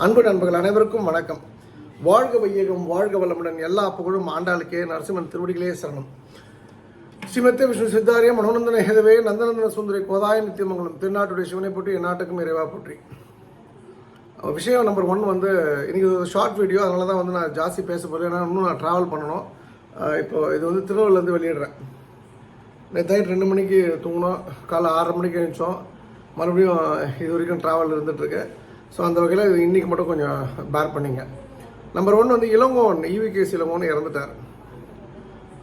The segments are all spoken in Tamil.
அன்பு நண்பர்கள் அனைவருக்கும் வணக்கம். வாழ்க வையகம் வாழ்க வளமுடன் எல்லா புகழும் ஆண்டாளுக்கே நரசிம்மன் திருவடிகளே சரணம். ஸ்ரீமத்தே விஷ்ணு சித்தாரியம் மனோநந்தன ஹேதவே நந்தநந்தன சுந்தரி கோதாய நித்தியமங்கலம் திருநாட்டுடைய சிவனை போற்றி என் நாட்டுக்கும் இறைவா போற்றி. விஷயம் நம்பர் ஒன் வந்து இன்னைக்கு ஷார்ட் வீடியோ அதனால தான் வந்து நான் ஜாஸ்தி பேச போகிறேன் ஏன்னா இன்னும் நான் ட்ராவல் பண்ணணும். இப்போ இது வந்து திருவள்ளூர்லேருந்து வெளியிடுறேன். நேற்று ரெண்டு மணிக்கு தூங்கினோம். காலை ஆறரை மணிக்கு எழுந்தோம் மறுபடியும் இது வரைக்கும் ட்ராவல் இருந்துகிட்ருக்கு ஸோ அந்த வகையில் இன்றைக்கி மட்டும் கொஞ்சம் பேர் பண்ணிங்க. நம்பர் ஒன் வந்து இளங்கோவன் இவிகேஸ் இளங்கோன்னு இறந்துட்டார்.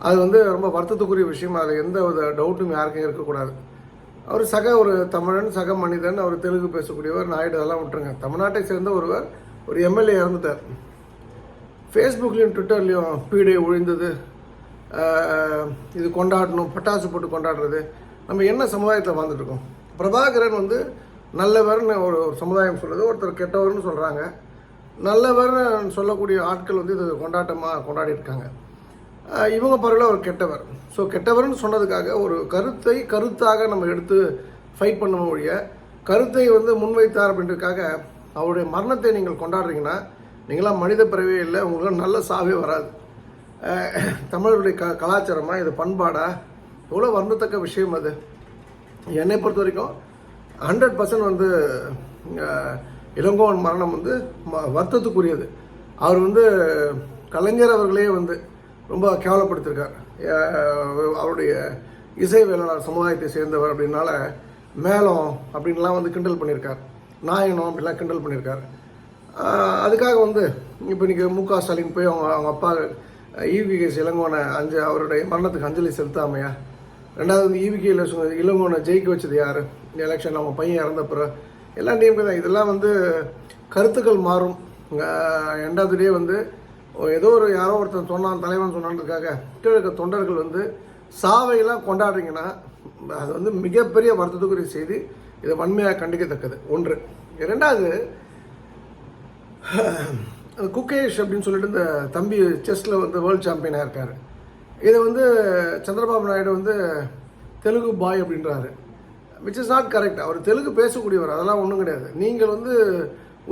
அது வந்து ரொம்ப வருத்தத்துக்குரிய விஷயம். அதில் எந்த வித டவுட்டும் யாருக்கும் இருக்கக்கூடாது. அவர் சக ஒரு தமிழன் சக மனிதன் அவர் தெலுங்கு பேசக்கூடியவர் நாயுடு அதெல்லாம் விட்டுருங்க. தமிழ்நாட்டை சேர்ந்த ஒருவர் ஒரு எம்எல்ஏ இறந்துட்டார். ஃபேஸ்புக்லேயும் ட்விட்டர்லேயும் பீடை ஒழிந்தது. இது கொண்டாடணும் பட்டாசு போட்டு கொண்டாடுறது. நம்ம என்ன சமுதாயத்தில் வாழ்ந்துட்டுருக்கோம் பிரபாகரன் வந்து நல்லவர்னு ஒரு சமுதாயம் சொல்லுது ஒருத்தர் கெட்டவர்னு சொல்கிறாங்க நல்லவர்னு சொல்லக்கூடிய ஆட்கள் வந்து இது கொண்டாட்டமாக கொண்டாடி இருக்காங்க இவங்க பரவாயில்ல ஒரு கெட்டவர். ஸோ கெட்டவர்னு சொன்னதுக்காக ஒரு கருத்தை கருத்தாக நம்ம எடுத்து ஃபைட் பண்ண ஒழிய கருத்தை வந்து முன்வைத்தார் அப்படின்றதுக்காக அவருடைய மரணத்தை நீங்கள் கொண்டாடுறீங்கன்னா நீங்களாம் மனித பிறவே இல்லை உங்களுக்கு நல்ல சாவே வராது. தமிழருடைய க கலாச்சாரமாக இது பண்பாடாக எவ்வளோ வருந்தத்தக்க விஷயம் அது. என்னை பொறுத்த வரைக்கும் ஹண்ட்ரட் பர்சன்ட் வந்து இளங்கோவன் மரணம் வந்து ம- வருத்தத்துக்குரியது. அவர் வந்து கலைஞர் அவர்களே வந்து ரொம்ப கேவலப்படுத்தியிருக்கார் அவருடைய இசை வேளாளர் சமுதாயத்தை சேர்ந்தவர் அப்படின்னால மேளம் அப்படின்லாம் வந்து கிண்டல் பண்ணியிருக்கார் நாயனம் அப்படிலாம் கிண்டல் பண்ணியிருக்கார் அதுக்காக வந்து இப்போ இன்னைக்கு மு க ஸ்டாலின் போய் அவங்க அவங்க அப்பா ஈவிகேஸ் இளங்கோனை அஞ்சு அவருடைய மரணத்துக்கு அஞ்சலி செலுத்தாமையா? ரெண்டாவது ஈவிகேல ஈவிகே இளங்கோனை ஜெயிக்க வச்சது யார்? இந்த எலெக்ஷன் நம்ம பையன் இறந்தப்புறம் எல்லாம் டீமுக்கு தான். இதெல்லாம் வந்து கருத்துக்கள் மாறும். ரெண்டாவதுலேயே டே வந்து ஏதோ ஒரு யாரோ ஒருத்தன் சொன்னான் தலைவன் சொன்னான்றதுக்காக கீழே இருக்க தொண்டர்கள் வந்து சாவையெல்லாம் கொண்டாடுறீங்கன்னா அது வந்து மிகப்பெரிய வருத்தத்துக்குரிய செய்தி. இது வன்மையாக கண்டிக்கத்தக்கது. ஒன்று. ரெண்டாவது குக்கேஷ் அப்படின்னு சொல்லிட்டு இந்த தம்பி செஸ்ஸில் வந்து வேர்ல்டு சாம்பியனாக இருக்கார். இதை வந்து சந்திரபாபு நாயுடு வந்து தெலுங்கு பாய் அப்படின்றாரு. விச் இஸ் நாட் கரெக்ட் அவர் தெலுங்கு பேசக்கூடியவர். அதெல்லாம் ஒன்றும் கிடையாது. நீங்கள் வந்து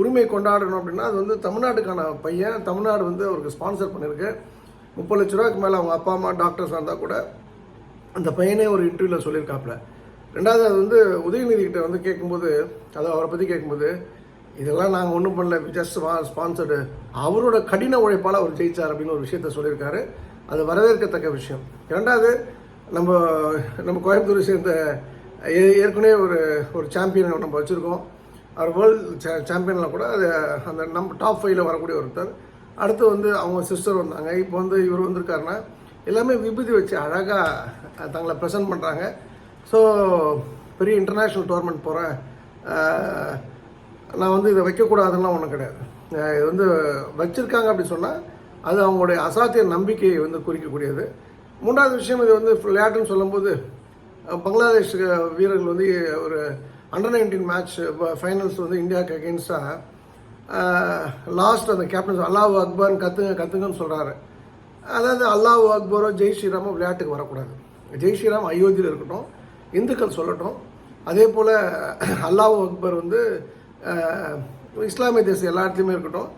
உரிமை கொண்டாடணும் அப்படின்னா அது வந்து தமிழ்நாட்டுக்கான பையன். தமிழ்நாடு வந்து அவருக்கு ஸ்பான்சர் பண்ணியிருக்கு. முப்பது லட்ச ரூபாய்க்கு மேலே அவங்க அப்பா அம்மா டாக்டர்ஸ் இருந்தால் கூட அந்த பையனே ஒரு இன்டர்வியூவில் சொல்லியிருக்காப்புல. ரெண்டாவது அது வந்து உதயநிதி கிட்ட வந்து கேட்கும்போது அதை அவரை பற்றி கேட்கும்போது இதெல்லாம் நாங்கள் ஒன்றும் பண்ணல. ஜஸ்ட் ஸ்பான்சர்டு அவரோட கடின உழைப்பால் அவர் ஜெயிச்சார் அப்படின்னு ஒரு விஷயத்த சொல்லியிருக்காரு. அது வரவேற்கத்தக்க விஷயம். இரண்டாவது நம்ம நம்ம கோயம்புத்தூரை சேர்ந்த ஏ- ஏற்கனவே ஒரு ஒரு சாம்பியன் நம்ம வச்சுருக்கோம். அவர் வேர்ல்டு சாம்பியனில் கூட அது அந்த நம்ம டாப் ஃபைவ்ல வரக்கூடிய ஒருத்தர். அடுத்து வந்து அவங்க சிஸ்டர் வந்தாங்க. இப்போ வந்து இவர் வந்திருக்காருன்னா எல்லாமே விபூதி வச்சு அழகாக தங்களை ப்ரெசென்ட் பண்ணுறாங்க ஸோ பெரிய இன்டர்நேஷ்னல் டோர்னமெண்ட் போகிறேன் நான் வந்து இதை வைக்கக்கூடாதுன்னா ஒன்றும் கிடையாது. இது வந்து வச்சுருக்காங்க அப்படி சொன்னால் அது அவங்களுடைய அசாத்திய நம்பிக்கையை வந்து குறிக்கக்கூடியது. மூன்றாவது விஷயம் இது வந்து விளையாட்டுன்னு சொல்லும்போது பங்களாதேஷ் வீரர்கள் வந்து ஒரு அண்டர் நைன்டீன் மேட்ச் ஃபைனல்ஸ் வந்து இந்தியாவுக்கு அகெயின்ஸ்டாக லாஸ்ட் அந்த கேப்டன் அல்லாஹ் அக்பர்னு கத்துங்க கற்றுங்கன்னு சொல்கிறாரு அதாவது அல்லாஹ் அக்பரோ ஜெய் ஸ்ரீராமோ விளையாட்டுக்கு வரக்கூடாது. ஜெய் ஸ்ரீராம் அயோத்தியில் இருக்கட்டும் இந்துக்கள் சொல்லட்டும். அதே போல் அல்லாஹ் அக்பர் வந்து இஸ்லாமிய தேசம் எல்லா இடத்துலையுமே இருக்கட்டும்.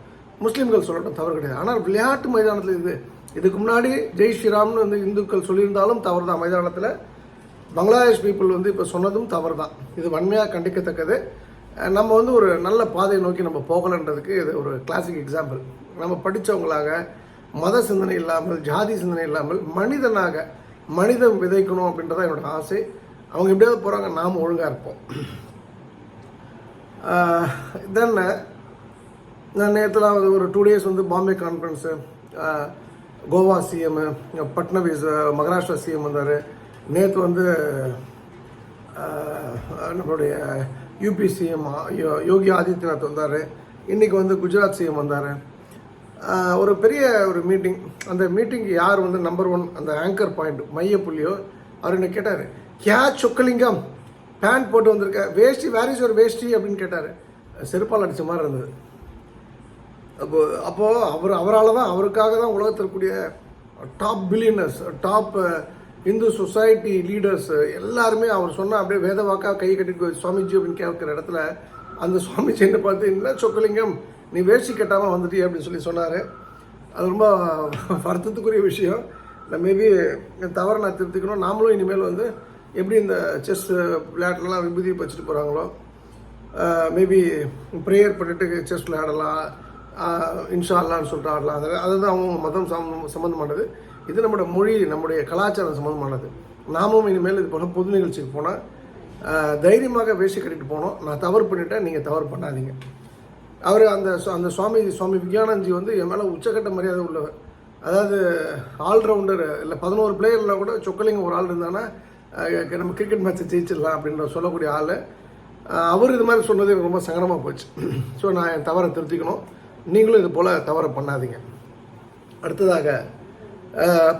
முஸ்லீம்கள் சொல்லட்டும் தவறு கிடையாது. ஆனால் விளையாட்டு மைதானத்தில் இது இதுக்கு முன்னாடி ஜெய் ஸ்ரீராம்னு வந்து இந்துக்கள் சொல்லியிருந்தாலும் தவறு தான் மைதானத்தில் பங்களாதேஷ் பீப்புள் வந்து இப்போ சொன்னதும் தவறு தான் இது வன்மையாக கண்டிக்கத்தக்கது. நம்ம வந்து ஒரு நல்ல பாதையை நோக்கி நம்ம போகலன்றதுக்கு இது ஒரு கிளாசிக் எக்ஸாம்பிள் நம்ம படித்தவங்களாக மத சிந்தனை இல்லாமல் ஜாதி சிந்தனை இல்லாமல் மனிதனாக மனிதம் விதைக்கணும் அப்படின்றதான் என்னோட ஆசை. அவங்க எப்படியாவது போகிறாங்க நாம் ஒழுங்காக இருப்போம். தென்ன நான் நேற்றுலாம் ஒரு டூ டேஸ் வந்து Bombay conference Goa CM Fadnavis Maharashtra CM வந்தார். நேற்று வந்து நம்மளுடைய யூபி சிஎம் யோகி ஆதித்யநாத் வந்தார். இன்றைக்கி வந்து குஜராத் சிஎம் வந்தார். ஒரு பெரிய ஒரு மீட்டிங் அந்த மீட்டிங்க்கு யார் வந்து நம்பர் ஒன் அந்த ஆங்கர் பாயிண்ட் மைய புள்ளியோ அவர் என்ன கேட்டார் கியா சொக்கலிங்கம்? பேண்ட் போட்டு வந்திருக்க வேஷ்டி வேர் இஸ் ஒரு வேஷ்டி? அப்படின்னு கேட்டார். செருப்பால் அடித்த மாதிரி இருந்தது. அப்போ அப்போது அவர் அவரால் தான் அவருக்காக தான் உலகத்தில் இருக்கக்கூடிய top billionaires top Hindu society leaders எல்லாருமே அவர் சொன்ன அப்படியே வேத வாக்கா கை கட்டிட்டு சுவாமிஜி அப்படின்னு கேட்குற இடத்துல அந்த சுவாமிஜி என்ன பார்த்து என்ன சொக்கலிங்கம் நீ வேஷ்டி கட்டாமல் வந்துட்டியே அப்படின்னு சொல்லி சொன்னார். அது ரொம்ப வருத்தத்துக்குரிய விஷயம். நான் மேபி தவறை நான் திருத்திக்கணும். நாமளும் இனிமேல் வந்து எப்படி இந்த செஸ் விளையாட்டுலலாம் விபூதி வச்சுட்டு போகிறாங்களோ மேபி ப்ரேயர் பண்ணிட்டு செஸ் விளையாடலாம். இன்ஷா அல்லான்னு சொல்லிட்டு அதுதான் அவங்க மதம் சம்ம சம்மந்தமானது இது நம்மளோட மொழி நம்முடைய கலாச்சாரம் சம்மந்தமானது நாமும் இனிமேல் இது போல பொது நிகழ்ச்சிக்கு போனால் தைரியமாக பேசி கட்டிட்டு போனோம். நான் தவறு பண்ணிட்டேன் நீங்கள் தவறு பண்ணாதீங்க. அவர் அந்த அந்த சுவாமி சுவாமி விக்யானந்தி வந்து என் மேலே உச்சக்கட்ட மரியாதை உள்ளவர். அதாவது ஆல்ரவுண்டர் இல்லை பதினோரு பிளேயரில் கூட சொக்கலிங்க ஒரு ஆள் இருந்தானா நம்ம கிரிக்கெட் மேட்ச்சை ஜெயிச்சிடலாம் அப்படின்ற சொல்லக்கூடிய ஆள். அவர் இது மாதிரி சொன்னது எனக்கு ரொம்ப சங்கடமாக போச்சு. ஸோ நான் என் தவறை திருத்திக்கணும். நீங்களும் இது போல் தவறு பண்ணாதீங்க. அடுத்ததாக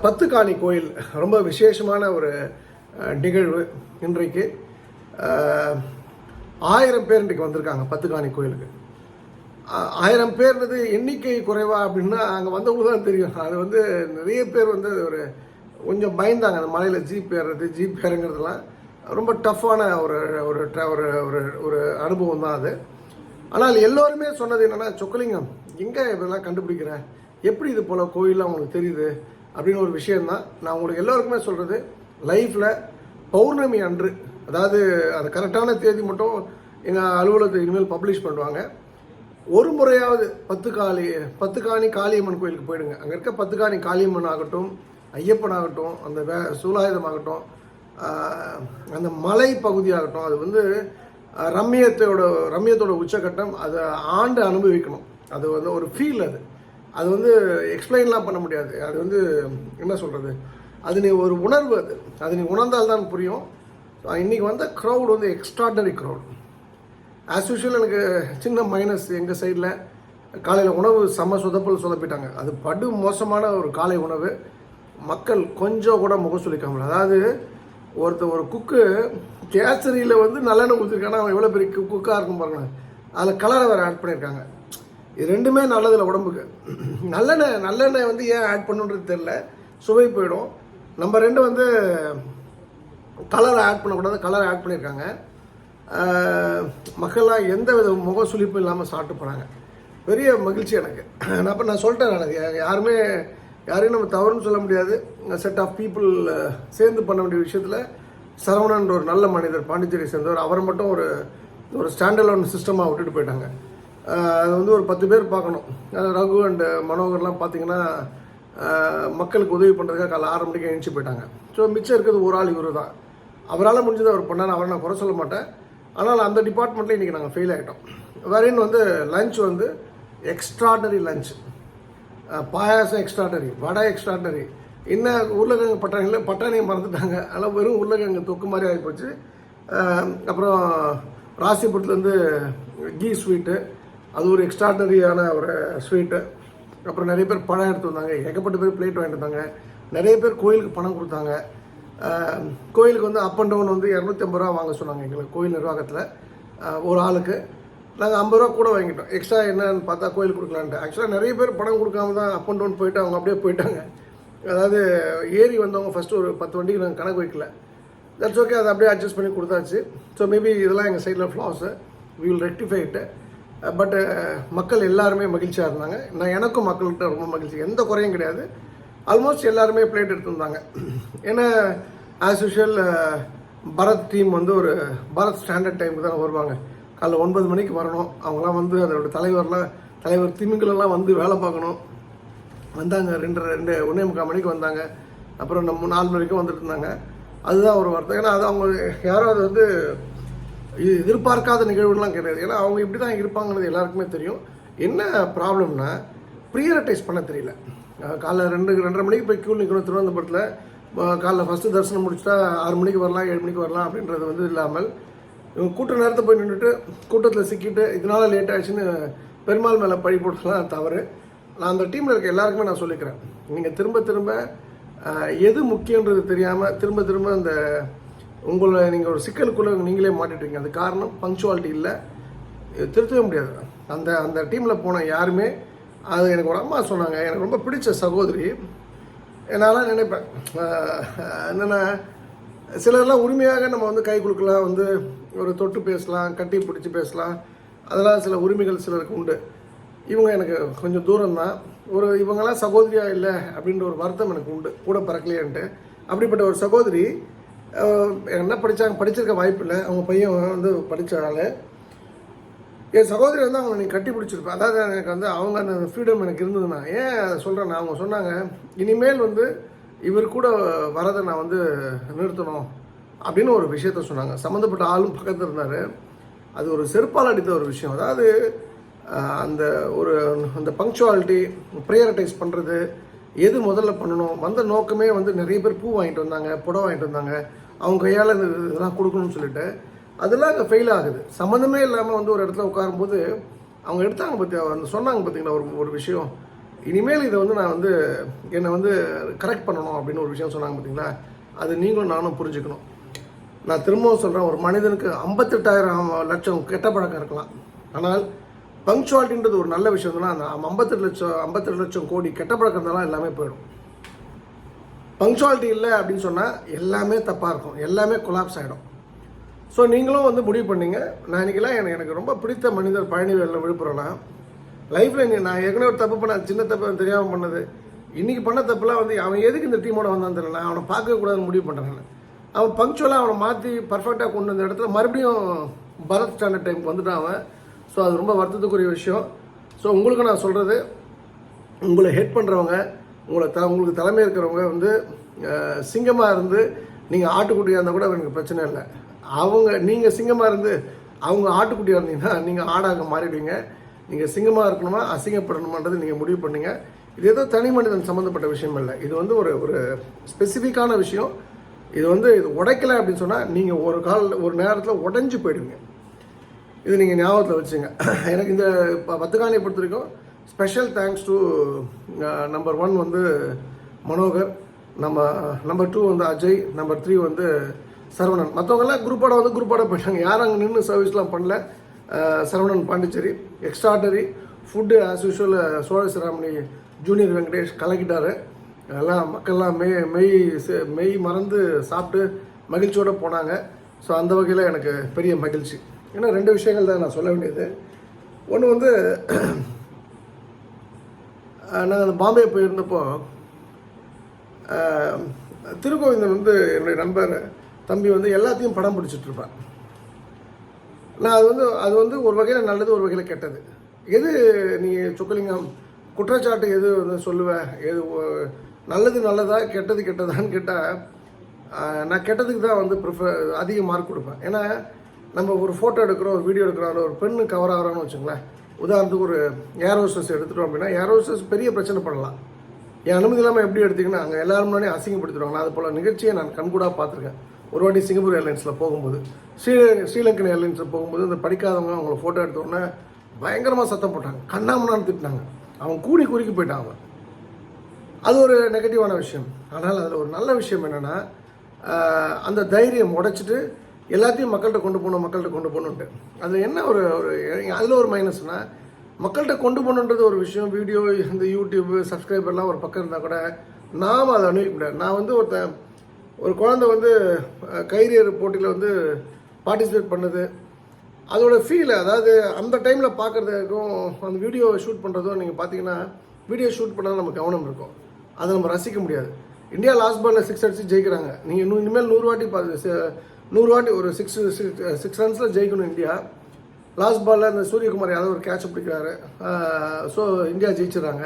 பத்து காணி கோயில் ரொம்ப விசேஷமான ஒரு நிகழ்வு இன்றைக்கு. ஆயிரம் பேர் இன்றைக்கு வந்திருக்காங்க பத்து காணி கோயிலுக்கு ஆயிரம் பேர்ன்றது எண்ணிக்கை குறைவா அப்படின்னா அங்கே வந்தவங்களுக்கு தான் தெரியும். அது வந்து நிறைய பேர் வந்து ஒரு கொஞ்சம் பயந்தாங்க. அந்த மலையில் ஜீப் ஏறுறது ஜீப் ஏறுங்கிறதுலாம் ரொம்ப டஃப்பான ஒரு ஒரு ஒரு ஒரு ஒரு அனுபவம் தான் அது. ஆனால் எல்லோருமே சொன்னது என்னென்னா சொக்கலிங்கம். எங்கே இதெல்லாம் கண்டுபிடிக்கிறேன் எப்படி இது போல் கோயிலாம் உங்களுக்கு தெரியுது? அப்படின்னு ஒரு விஷயந்தான் நான் உங்களுக்கு எல்லாருக்குமே சொல்கிறது லைஃப்பில் பௌர்ணமி அன்று அதாவது அது கரெக்டான தேதி மட்டும் எங்கள் அலுவலகத்தை இனிமேல் பப்ளிஷ் பண்ணுவாங்க. ஒரு முறையாவது பத்து காளி பத்து காணி காளியம்மன் கோயிலுக்கு போயிடுங்க. அங்கே இருக்க பத்து காணி காளியம்மன் ஆகட்டும் ஐயப்பன் ஆகட்டும் அந்த வே சூலாயுதம் ஆகட்டும் அந்த மலை பகுதியாகட்டும் அது வந்து ரம்யத்தோட ரம்மியத்தோட உச்சக்கட்டம் அதை ஆண்டு அனுபவிக்கணும். அது வந்து ஒரு ஃபீல் அது. அது வந்து எக்ஸ்பிளைன்லாம் பண்ண முடியாது. அது வந்து என்ன சொல்கிறது அது நீ ஒரு உணர்வு அது. அது நீ உணர்ந்தால் தான் புரியும் இன்றைக்கி வந்த க்ரௌட் வந்து எக்ஸ்ட்ராடனரி க்ரௌட் ஆஸ் யூஷுவல் எனக்கு சின்ன மைனஸ் எங்கள் சைடில் காலையில் உணவு செம சொதப்பல் சொதப்பிட்டாங்க. அது படு மோசமான ஒரு காலை உணவு. மக்கள் கொஞ்சம் கூட முகம் சொல்லிக்காமல் அதாவது ஒருத்தர் ஒரு குக்கு கேசரியில் வந்து நல்லெண்ணெய் ஊற்றிருக்கானா அவன் எவ்வளோ பெரிய குக்காக இருக்கும் பாருங்க அதில் கலரை வேறு ஆட் பண்ணியிருக்காங்க இது ரெண்டுமே நல்லதில்ல உடம்புக்கு. நல்லெண்ணெய் நல்லெண்ணெய் வந்து ஏன் ஆட் பண்ணுன்றது தெரில சுவை போயிடும். நம்ம ரெண்டு வந்து கலர் ஆட் பண்ணக்கூடாது கலர் ஆட் பண்ணியிருக்காங்க. மக்கள்லாம் எந்த வித முக சுழிப்பும் இல்லாமல் சாப்பிட்டு போகிறாங்க பெரிய மகிழ்ச்சி எனக்கு. நான் அப்போ நான் சொல்லிட்டேன் நான். யாருமே யாரையும் நம்ம தவறுன்னு சொல்ல முடியாது. செட் ஆஃப் பீப்புள் சேர்ந்து பண்ண வேண்டிய விஷயத்தில் சரவணன்ற ஒரு நல்ல மனிதர் பாண்டிச்சேரி சேர்ந்தவர். அவர் மட்டும் ஒரு ஒரு ஸ்டாண்டர்ட் சிஸ்டமாக விட்டுட்டு போயிட்டாங்க. அது வந்து ஒரு பத்து பேர் பார்க்கணும். ரகு அண்டு மனோகர்லாம் பார்த்தீங்கன்னா மக்களுக்கு உதவி பண்ணுறதுக்காக காலைல ஆறு மணிக்கு எழுந்துச்சு போயிட்டாங்க. ஸோ மிச்சம் இருக்கிறது ஒரு ஆள் இவர் தான். அவரால் முடிஞ்சதை அவர் பண்ணார் அவரை நான் குறை சொல்ல மாட்டேன். ஆனால் அந்த டிபார்ட்மெண்ட்டில் இன்றைக்கி நாங்கள் ஃபெயில் ஆகிட்டோம் வேறேன்னு வந்து லஞ்ச் வந்து எக்ஸ்ட்ராடனரி லஞ்ச் பாயாசம் எக்ஸ்ட்ராடனரி வடை எக்ஸ்ட்ராடனரி என்ன உருளைக்கிழங்கு பட்டாணியில் பட்டாணியை மறந்துட்டாங்க. அதெல்லாம் வெறும் உருளைக்கிழங்கு தொக்கு மாதிரி ஆகிப்போச்சு அஹ் அப்புறம் ராசிபுரத்துலேருந்து கீ ஸ்வீட்டு அது ஒரு எக்ஸ்ட்ராடனரியான ஒரு ஸ்வீட்டு அப்புறம் நிறைய பேர் பழம் எடுத்து வந்தாங்க. ஏகப்பட்ட பேர் பிளேட் வாங்கிட்டு வந்தாங்க. நிறைய பேர் கோயிலுக்கு பணம் கொடுத்தாங்க. கோயிலுக்கு வந்து அப் அண்ட் டவுன் வந்து இரநூத்தி ஐம்பது ரூபா வாங்க சொன்னாங்க எங்களுக்கு கோயில் நிர்வாகத்தில். ஒரு ஆளுக்கு. நாங்கள் ஐம்பது ரூபா கூட வாங்கிட்டோம். எக்ஸ்ட்ரா என்னன்னு பார்த்தா கோயில் கொடுக்கலான்ட்டு. ஆக்சுவலாக நிறைய பேர் பணம் கொடுக்காம தான் அப் அண்ட் டவுன் போயிட்டு அவங்க அப்படியே போயிட்டாங்க. அதாவது ஏறி வந்தவங்க ஃபஸ்ட்டு ஒரு பத்து வண்டிக்கு நாங்கள் கணக்கு வைக்கல. தட்ஸ் ஓகே அதை அப்படியே அட்ஜஸ்ட் பண்ணி கொடுத்தாச்சு. ஸோ மேபி இதெல்லாம் எங்கள் சைடில் ஃப்ளாஸு வி வில் ரெக்டிஃபை இட்டு பட்டு uh, மக்கள் எல்லாருமே மகிழ்ச்சியாக இருந்தாங்க. நான் எனக்கும் மக்கள்கிட்ட ரொம்ப மகிழ்ச்சி. எந்த குறையும் கிடையாது. ஆல்மோஸ்ட் எல்லாருமே பிளேட் எடுத்திருந்தாங்க ஏன்னா as usual uh, Bharat team வந்து ஒரு பரத் ஸ்டாண்டர்ட் டைமுக்கு தான் வருவாங்க. காலைல ஒன்பது மணிக்கு வரணும். அவங்களாம் வந்து அதோட தலைவர்லாம் தலைவர் திமிங்களெல்லாம் வந்து வேலை பார்க்கணும். வந்தாங்க. ரெண்டு ரெண்டு ஒன்றே முக்கால் மணிக்கு வந்தாங்க. அப்புறம் நம்ம நாலு மணிக்கும் வந்துட்டு இருந்தாங்க. அதுதான் ஒரு வார்த்தை. ஏன்னா அது அவங்க யாரும் அது வந்து இது எதிர்பார்க்காத நிகழ்வுலாம் கிடையாது. ஏன்னா அவங்க இப்படி தான் இருப்பாங்கிறது எல்லாருக்குமே தெரியும். என்ன ப்ராப்ளம்னா ப்ரியரட்டைஸ் பண்ண தெரியல. காலைல ரெண்டு ரெண்டரை மணிக்கு போய் கியூ நிற்கணும் திருவனந்தபுரத்தில். காலைல ஃபஸ்ட்டு தரிசனம் முடிச்சுட்டா ஆறு மணிக்கு வரலாம் ஏழு மணிக்கு வரலாம் அப்படின்றது வந்து இல்லாமல் இவங்க கூட்ட நேரத்தை போய் நின்றுட்டு கூட்டத்தில் சிக்கிட்டு இதனால் லேட் ஆயிடுச்சுன்னு பெருமாள் மேலே பழி போட்டுலாம் தவறு. நான் அந்த டீமில் இருக்க எல்லாருக்குமே நான் சொல்லிக்கிறேன். நீங்கள் திரும்ப திரும்ப எது முக்கியன்றது தெரியாமல் திரும்ப திரும்ப அந்த உங்களை நீங்கள் ஒரு சிக்கலுக்குள்ளே நீங்களே மாட்டிட்டீங்க. அது காரணம் பங்க்சுவாலிட்டி இல்லை. திருத்தவே முடியாது. அந்த அந்த டீமில் போன யாருமே அது எனக்கு ஒரு அம்மா சொன்னாங்க. எனக்கு ரொம்ப பிடிச்ச சகோதரி. என்னால் நினைப்பேன். என்னென்னா சிலர்லாம் உரிமையாக நம்ம வந்து கை கொடுக்கலாம் வந்து ஒரு தொட்டு பேசலாம் கட்டி பிடிச்சி பேசலாம். அதெல்லாம் சில உரிமைகள் சிலருக்கு உண்டு. இவங்க எனக்கு கொஞ்சம் தூரம் தான் ஒரு இவங்கெல்லாம் சகோதரியா இல்லை அப்படின்ற ஒரு வருத்தம் எனக்கு உண்டு. கூட பிறக்கலையேன்ட்டு. அப்படிப்பட்ட ஒரு சகோதரி என்ன படித்தாங்க படிச்சிருக்க வாய்ப்பு இல்லை அவங்க பையன் வந்து படித்த என் சகோதரி வந்து அவங்க நீ கட்டி பிடிச்சிருப்பேன் அதாவது எனக்கு வந்து அவங்க அந்த ஃப்ரீடம் எனக்கு இருந்ததுன்னா ஏன் அதை சொல்கிறேன் அவங்க சொன்னாங்க இனிமேல் வந்து இவர் கூட வரதை நான் வந்து நிறுத்தணும் அப்படின்னு ஒரு விஷயத்த சொன்னாங்க. சம்மந்தப்பட்ட ஆளும் பக்கத்தில் இருந்தார். அது ஒரு செருப்பால் அடித்த ஒரு விஷயம். அதாவது அந்த ஒரு அந்த பங்க்சுவாலிட்டி ப்ரையாரிட்டைஸ் பண்ணுறது எது முதல்ல பண்ணணும் வந்த நோக்கமே வந்து நிறைய பேர் பூ வாங்கிட்டு வந்தாங்க புடவை வாங்கிட்டு வந்தாங்க. அவங்க கையால் இதெல்லாம் கொடுக்கணும்னு சொல்லிட்டு அதெல்லாம் அங்கே ஃபெயில் ஆகுது. சம்மந்தமே இல்லாமல் வந்து ஒரு இடத்துல உட்காரும்போது அவங்க எடுத்தாங்க பற்றி அந்த சொன்னாங்க பார்த்தீங்களா ஒரு ஒரு விஷயம். இனிமேல் இதை வந்து நான் வந்து என்னை வந்து கரெக்ட் பண்ணணும் அப்படின்னு ஒரு விஷயம் சொன்னாங்க பார்த்தீங்களா அது நீங்களும் நானும் புரிஞ்சுக்கணும். நான் திரும்பவும் சொல்கிறேன் ஒரு மனிதனுக்கு ஐம்பத்தெட்டாயிரம் லட்சம் கெட்ட பழக்கம் இருக்கலாம். ஆனால் பங்க்சுவாலிட்டின்றது ஒரு நல்ல விஷயம் தான் அந்த ஐம்பத்தெட்டு லட்சம் ஐம்பத்தெட்டு லட்சம் கோடி கெட்ட பழக்கம் இருந்தாலும் எல்லாமே போயிடும். பங்க்சுவாலிட்டி இல்லை அப்படின்னு சொன்னால் எல்லாமே தப்பாக இருக்கும். எல்லாமே கொலாப்ஸ் ஆகிடும் ஸோ நீங்களும் வந்து முடிவு பண்ணிங்க. நான் இன்றைக்கெல்லாம் எனக்கு எனக்கு ரொம்ப பிடித்த மனிதர் பழனிவேலில் விழுப்புரம்னா லைஃப்பில் நீ நான் ஏற்கனவே ஒரு தப்பு பண்ண சின்ன தப்பு தெரியாமல் பண்ணது. இன்றைக்கி பண்ண தப்புலாம் வந்து அவன் எதுக்கு இந்த டீமோட வந்தான் தெரியல. நான் அவனை பார்க்கவே கூடாதுன்னு முடிவு பண்ணுறேன் அவன் பங்க்சுவலாக அவனை மாற்றி பர்ஃபெக்டாக கொண்டு வந்த இடத்துல மறுபடியும் பரத் ஸ்டாண்டர்ட் டைமுக்கு வந்துட்டான் அவன். ஸோ அது ரொம்ப வருத்தத்துக்குரிய விஷயம். ஸோ உங்களுக்கு நான் சொல்கிறது உங்களை ஹெட் பண்ணுறவங்க உங்களை த உங்களுக்கு தலைமை இருக்கிறவங்க வந்து சிங்கமாக இருந்து நீங்கள் ஆட்டுக்குட்டியாக இருந்தால் கூட எனக்கு பிரச்சனை இல்லை. அவங்க நீங்கள் சிங்கமாக இருந்து அவங்க ஆட்டுக்குட்டியாக இருந்தீங்கன்னா நீங்கள் ஆடாக மாறிடுவீங்க. நீங்கள் சிங்கமாக இருக்கணுமா அசிங்கப்படணுமான்றது நீங்கள் முடிவு பண்ணுங்க. இது ஏதோ தனி மனிதன் சம்மந்தப்பட்ட விஷயம் இல்லை. இது வந்து ஒரு ஒரு ஸ்பெசிஃபிக்கான விஷயம். இது வந்து இது உடைக்கலை அப்படின்னு சொன்னால் நீங்கள் ஒரு கால ஒரு நேரத்தில் உடஞ்சி போயிடுவீங்க. இது நீங்கள் ஞாபகத்தில் வச்சுங்க எனக்கு இந்த ப- பத்துக்காணியை பொறுத்த வரைக்கும் special thanks to number one வந்து மனோகர் நம்ம நம்பர் டூ வந்து அஜய் நம்பர் த்ரீ வந்து சரவணன். மற்றவங்கெல்லாம் குரூப்போட வந்து குரூப்போட போயிட்டாங்க. யாரும் அங்கே நின்று சர்வீஸ்லாம் பண்ணல. Saravanan Pondicherry. Extraordinary food as usual Chola சிராமணி ஜூனியர் வெங்கடேஷ் கலக்கிட்டார். எல்லாம் மக்கள்லாம் மெய் மெய் மெய் மறந்து சாப்பிட்டு மகிழ்ச்சியோடு போனாங்க. ஸோ அந்த வகையில் எனக்கு பெரிய மகிழ்ச்சி. ஏன்னா ரெண்டு விஷயங்கள் தான் நான் சொல்ல வேண்டியது. ஒன்று வந்து நாங்கள் அந்த பாம்பே போயிருந்தப்போ திருக்கோவிந்தன் வந்து என்னுடைய நண்பர் தம்பி வந்து எல்லாத்தையும் படம் பிடிச்சிட்டுருப்பேன் நான் அது வந்து அது வந்து ஒரு வகையில் நல்லது ஒரு வகையில் கெட்டது. எது நீ சொக்கலிங்கம் குற்றச்சாட்டு எது வந்து சொல்லுவேன் எது நல்லது நல்லதா கெட்டது கெட்டதான்னு கேட்டால் நான் கெட்டதுக்கு தான் வந்து ப்ரிஃபர் அதிக மார்க் கொடுப்பேன். ஏன்னா நம்ம ஒரு ஃபோட்டோ எடுக்கிறோம் ஒரு வீடியோ எடுக்கிறோம் ஒரு பெண்ணு கவர் ஆகிறோன்னு வச்சுங்களேன் உதாரணத்துக்கு ஒரு ஏர் ஹோஸ்டஸ் எடுத்துட்டோம் அப்படின்னா ஏர் ஹோஸ்டஸ் பெரிய பிரச்சனை பண்ணலாம். என் அனுமதி இல்லாமல் எப்படி எடுத்தீங்கன்னா அங்கே எல்லாரும் முன்னாடி அசிங்கப்படுத்திடுவாங்க. அது போல் நிகழ்ச்சியை நான் கண்கூடாக பார்த்துருக்கேன். ஒரு வாட்டி சிங்கப்பூர் ஏர்லைன்ஸில் போகும்போது ஸ்ரீ ஸ்ரீலங்கன் ஏர்லைன்ஸில் போகும்போது இந்த படிக்காதவங்க அவங்கள ஃபோட்டோ எடுத்தோடனே பயங்கரமாக சத்தம் போட்டாங்க. கண்ணாமண்ணான்னு திட்டினாங்க. அவன் கூடி குறுக்கி போயிட்டான் அவன். அது ஒரு நெகட்டிவான விஷயம். ஆனால் அதில் ஒரு நல்ல விஷயம் என்னென்னா அந்த தைரியம் உடைச்சிட்டு எல்லாத்தையும் மக்கள்கிட்ட கொண்டு போகணும் மக்கள்கிட்ட கொண்டு போகணுன்ட்டு அது என்ன ஒரு ஒரு அதில் ஒரு மைனஸ்னால் மக்கள்கிட்ட கொண்டு போகணுன்றது ஒரு விஷயம் வீடியோ இந்த யூடியூப் சப்ஸ்கிரைபர்லாம் ஒரு பக்கம் இருந்தால் கூட நாம் அதை அனுபவிக்க முடியாது. நான் வந்து ஒருத்தன் ஒரு குழந்தை வந்து கைரியர் போட்டியில் வந்து பார்ட்டிசிபேட் பண்ணுது. அதோட ஃபீல் அதாவது அந்த டைமில் பார்க்குறதுக்கும் அந்த வீடியோ ஷூட் பண்ணுறதும் நீங்கள் பார்த்தீங்கன்னா வீடியோ ஷூட் பண்ணால் நமக்கு கவனம் இருக்கும். அதை நம்ம ரசிக்க முடியாது. இந்தியா லாஸ்ட் பாலில் சிக்ஸ் அடிச்சு ஜெயிக்கிறாங்க. நீங்கள் இன்னும் இனிமேல் நூறு வாட்டி பார்த்து நூறு வாட்டி ஒரு சிக்ஸ் சிக்ஸ் ரன்ஸில் ஜெயிக்கணும் இந்தியா. லாஸ்ட் பாலில் அந்த சூரியகுமார் யாதவ் ஒரு கேட்ச் பிடிக்கிறாரு ஸோ uh, இந்தியா ஜெயிச்சிடுறாங்க.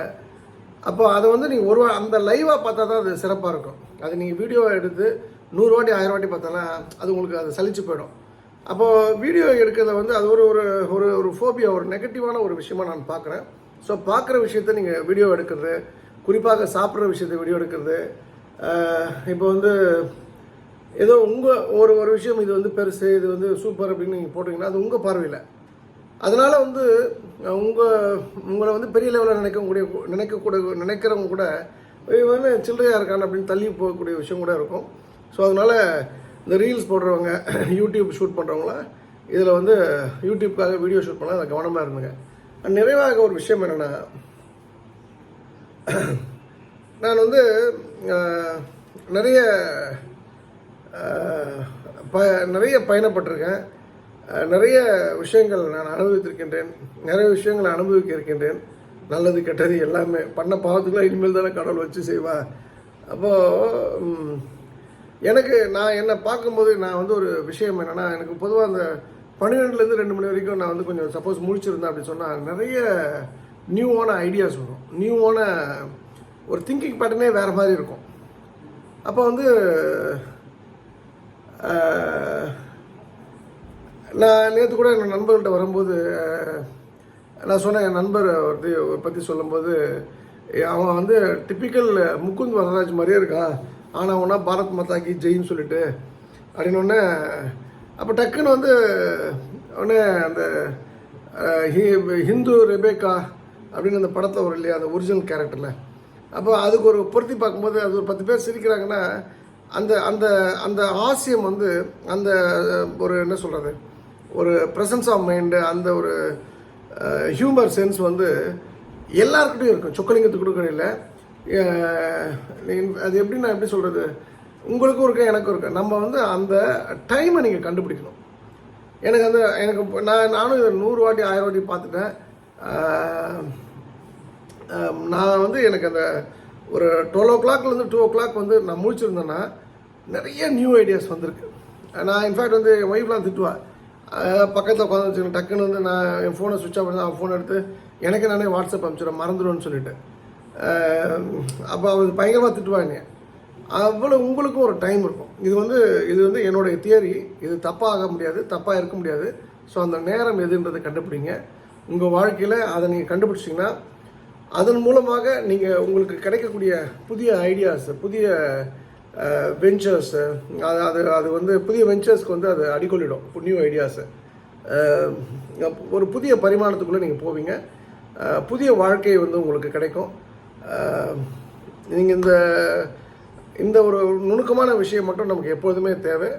அப்போ அதை வந்து நீங்கள் ஒரு அந்த லைவாக பார்த்தா தான் அது சிறப்பாக இருக்கும். அது நீங்கள் வீடியோ எடுத்து நூறு வாட்டி ஆயிரம் வாட்டி பார்த்தோன்னா அது உங்களுக்கு அது சலிச்சு போயிடும். அப்போது வீடியோ எடுக்கிறத வந்து அது ஒரு ஒரு ஒரு ஒரு ஃபோபியா ஒரு நெகட்டிவான ஒரு விஷயமா நான் பார்க்குறேன். ஸோ பார்க்குற விஷயத்த நீங்கள் வீடியோ எடுக்கிறது குறிப்பாக சாப்பிட்ற விஷயத்த வீடியோ எடுக்கிறது uh, இப்போ வந்து ஏதோ உங்கள் ஒரு ஒரு விஷயம் இது வந்து பெருசு இது வந்து சூப்பர் அப்படின்னு நீங்கள் போட்டிங்கன்னா அது உங்கள் பார்வையில். அதனால் வந்து உங்கள் உங்களை வந்து பெரிய லெவலில் நினைக்கக்கூடிய நினைக்கக்கூட நினைக்கிறவங்க கூட இவன் சில்லறையாக இருக்கான் அப்படின்னு தள்ளி போகக்கூடிய விஷயம் கூட இருக்கும். ஸோ அதனால் இந்த ரீல்ஸ் போடுறவங்க யூடியூப் ஷூட் பண்ணுறவங்களாம் இதில் வந்து யூடியூப்காக வீடியோ ஷூட் பண்ணால் அதை கவனமாக இருந்துங்க. நிறைவாக ஒரு விஷயம் என்னென்னா நான் வந்து நிறைய ப நிறைய பயணப்பட்டிருக்கேன். நிறைய விஷயங்கள் நான் அனுபவித்திருக்கின்றேன். நிறைய விஷயங்களை அனுபவிக்க இருக்கின்றேன். நல்லது கெட்டது எல்லாமே. பண்ண பாவத்துக்குலாம் இனிமேல் தானே கடவுள் வச்சு செய்வா அப்போது எனக்கு நான் என்னை பார்க்கும்போது நான் வந்து ஒரு விஷயம் என்னென்னா எனக்கு பொதுவாக அந்த பன்னிரெண்டுலேருந்து ரெண்டு மணி வரைக்கும் நான் வந்து கொஞ்சம் சப்போஸ் முழிச்சிருந்தேன் அப்படின்னு சொன்னால் நிறைய நியூவான ஐடியாஸ் வரும். நியூவான ஒரு திங்கிங் பேட்டர்னே வேறு மாதிரி இருக்கும். அப்போ வந்து நான் நேற்று கூட என் நண்பர்கள்ட்ட வரும்போது நான் சொன்னேன் என் நண்பர் வந்து பற்றி சொல்லும்போது அவன் வந்து டிப்பிக்கல் முகுந்த் வரராஜ் மாதிரியே இருக்கான். ஆனால் ஒன்றா பாரத் மாதாக்கு ஜெயின்னு சொல்லிட்டு அப்படின்னு ஒன்று அப்போ டக்குன்னு வந்து உடனே அந்த ஹி- ஹிந்து ரெபேக்கா அப்படின்னு அந்த படத்தில் வரும் இல்லையா அந்த ஒரிஜினல் கேரக்டரில் அப்போ அதுக்கு ஒரு பொருத்தி பார்க்கும்போது அது ஒரு பத்து பேர் சிரிக்கிறாங்கன்னா அந்த அந்த அந்த ஆசியம் வந்து அந்த ஒரு என்ன சொல்கிறது ஒரு ப்ரெசன்ஸ் ஆஃப் மைண்டு அந்த ஒரு ஹியூமர் சென்ஸ் வந்து எல்லாருக்கிட்டையும் இருக்கும். சொக்கலிங்கத்துக்கு கூட இல்லை அது எப்படி நான் எப்படி சொல்கிறது உங்களுக்கும் இருக்க எனக்கும் இருக்க? நம்ம வந்து அந்த டைமை நீங்கள் கண்டுபிடிக்கணும். எனக்கு அந்த எனக்கு நான் நானும் இதை நூறு வாட்டி ஆயிரம் வாட்டி பார்த்துட்டேன். நான் வந்து எனக்கு அந்த ஒரு டுவெல் ஓ கிளாக்லேருந்து டூ ஓ கிளாக் வந்து நான் முழிச்சிருந்தேன்னா நிறைய நியூ ஐடியாஸ் வந்திருக்கு. நான் இன்ஃபேக்ட் வந்து என் ஒய்ஃப்லாம் திட்டுவேன் பக்கத்தில் உட்காந்து வச்சுக்கணும் டக்குன்னு வந்து நான் என் ஃபோனை சுவிட்ச் ஆஃப் பண்ணி அவன் ஃபோன் எடுத்து எனக்கு நானே வாட்ஸ்அப் அனுப்பிச்சிடுறேன் மறந்துடும்னு சொல்லிட்டு. அப்போ அவர் பயங்கரமாக திட்டுவாங்க அவ்வளோ உங்களுக்கும் ஒரு டைம் இருக்கும். இது வந்து இது வந்து என்னுடைய தியரி இது தப்பாக முடியாது தப்பாக இருக்க முடியாது. ஸோ அந்த நேரம் எதுன்றதை கண்டுபிடிங்க. உங்கள் வாழ்க்கையில் அதை நீங்கள் கண்டுபிடிச்சிங்கன்னா அதன் மூலமாக நீங்கள் உங்களுக்கு கிடைக்கக்கூடிய புதிய ஐடியாஸ் புதிய வெஞ்சர்ஸு அது அது அது வந்து புதிய வெஞ்சர்ஸ்க்கு வந்து அது அடிக்கொள்ளிடும். நியூ ஐடியாஸு ஒரு புதிய பரிமாணத்துக்குள்ளே நீங்கள் போவீங்க. புதிய வாழ்க்கை வந்து உங்களுக்கு கிடைக்கும். நீங்கள் இந்த இந்த ஒரு நுணுக்கமான விஷயம் மட்டும் நமக்கு எப்போதுமே தேவை.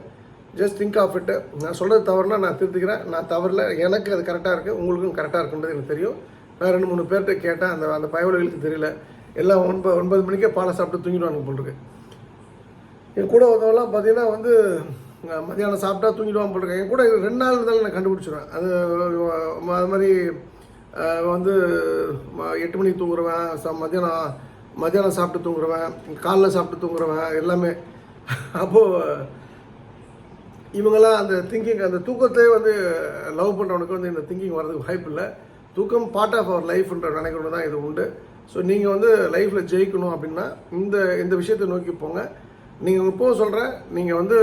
ஜஸ்ட் திங்க் ஆஃப் இட்டு நான் சொல்கிறது தவறுனா நான் திருத்திக்கிறேன். நான் தவறில். எனக்கு அது கரெக்டாக இருக்குது உங்களுக்கும் கரெக்டாக இருக்குன்றது எனக்கு தெரியும். நான் ரெண்டு மூணு பேர்கிட்ட கேட்டேன். அந்த அந்த பயவலைகளுக்கு தெரியல. எல்லாம் ஒன்பது ஒன்பது மணிக்கே பாலை சாப்பிட்டு தூங்கிடுவானுங்க போல் இருக்கு. என் கூட வந்தவங்களாம் பார்த்தீங்கன்னா வந்து மதியானம் மத்தியானம் சாப்பிட்டா தூங்கிடுவான் போட்டிருக்கேன் என் கூட ரெண்டு நாள் இருந்தாலும் நான் கண்டுபிடிச்சிடுவேன் அது அது மாதிரி வந்து ம- எட்டு மணிக்கு தூங்குறவன் ச மத்தியானம் மத்தியானம் சாப்பிட்டு தூங்குறவன் காலைல சாப்பிட்டு தூங்குறவன் எல்லாமே. அப்போது இவங்கெல்லாம் அந்த திங்கிங் அந்த தூக்கத்தையே வந்து லவ் பண்ணுறவனுக்கு வந்து இந்த திங்கிங் வர்றதுக்கு வாய்ப்பு இல்லை. தூக்கம் பார்ட் ஆஃப் அவர் லைஃப்ன்ற நினைக்கிறவங்க தான் இது உண்டு. ஸோ நீங்கள் வந்து லைஃப்பில் ஜெயிக்கணும் அப்படின்னா இந்த இந்த விஷயத்தை நோக்கி போங்க. நீங்கள் இப்போ சொல்கிறேன் நீங்கள் வந்து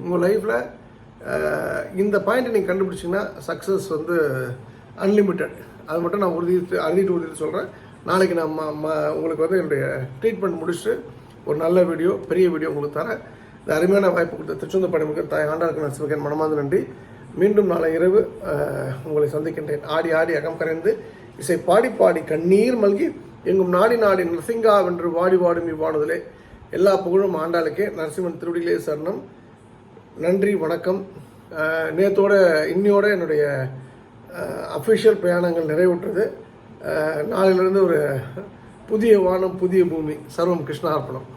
உங்கள் லைஃப்பில் இந்த பாயிண்ட்டை நீங்கள் கண்டுபிடிச்சிங்கன்னா சக்ஸஸ் வந்து அன்லிமிட்டெட் அது மட்டும் நான் உறுதி அறுதிட்டு உறுதிட்டு சொல்கிறேன் நாளைக்கு நான் ம- ம- உங்களுக்கு வந்து என்னுடைய ட்ரீட்மெண்ட் முடிச்சுட்டு ஒரு நல்ல வீடியோ பெரிய வீடியோ உங்களுக்கு தரேன். இந்த அருமையான வாய்ப்பு கொடுத்த திருச்செந்த படமுக்கு தாய் ஆண்டாருக்கு நான் சிவகன் மனமார்ந்த நன்றி. மீண்டும் நாளை இரவு உங்களை சந்திக்கின்றேன். ஆடி ஆடி அகம் கரைந்து இசை பாடி பாடி கண்ணீர் மல்கி எங்கும் நாடி நாடி நரசிங்கா வென்று வாடி வாடும் இவ்வாணுதலே எல்லா புகழும் ஆண்டாளுக்கே நரசிம்மன் திருவடிகளே சரணம். நன்றி வணக்கம். அஹ், நேத்தோட என்னுடைய அஃபிஷியல் பிரயாணங்கள் நிறைவுற்றது. நாளிலிருந்து ஒரு புதிய வானம் புதிய பூமி சர்வம் கிருஷ்ணார்ப்பணம்.